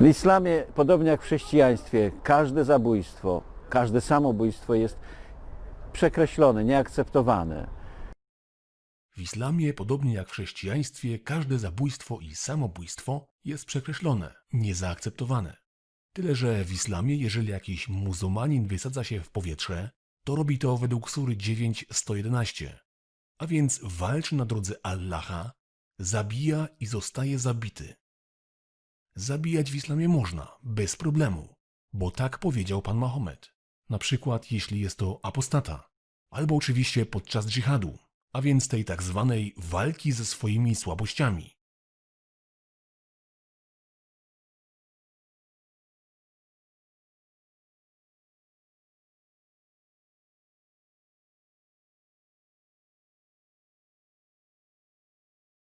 W islamie, podobnie jak w chrześcijaństwie, każde zabójstwo, każde samobójstwo jest przekreślone, nieakceptowane. W islamie, podobnie jak w chrześcijaństwie, każde zabójstwo i samobójstwo jest przekreślone, niezaakceptowane. Tyle, że w islamie, jeżeli jakiś muzułmanin wysadza się w powietrze, to robi to według sury 9.111. A więc walczy na drodze Allaha, zabija i zostaje zabity. Zabijać w islamie można, bez problemu, bo tak powiedział pan Mahomet. Na przykład jeśli jest to apostata, albo oczywiście podczas dżihadu, a więc tej tak zwanej walki ze swoimi słabościami.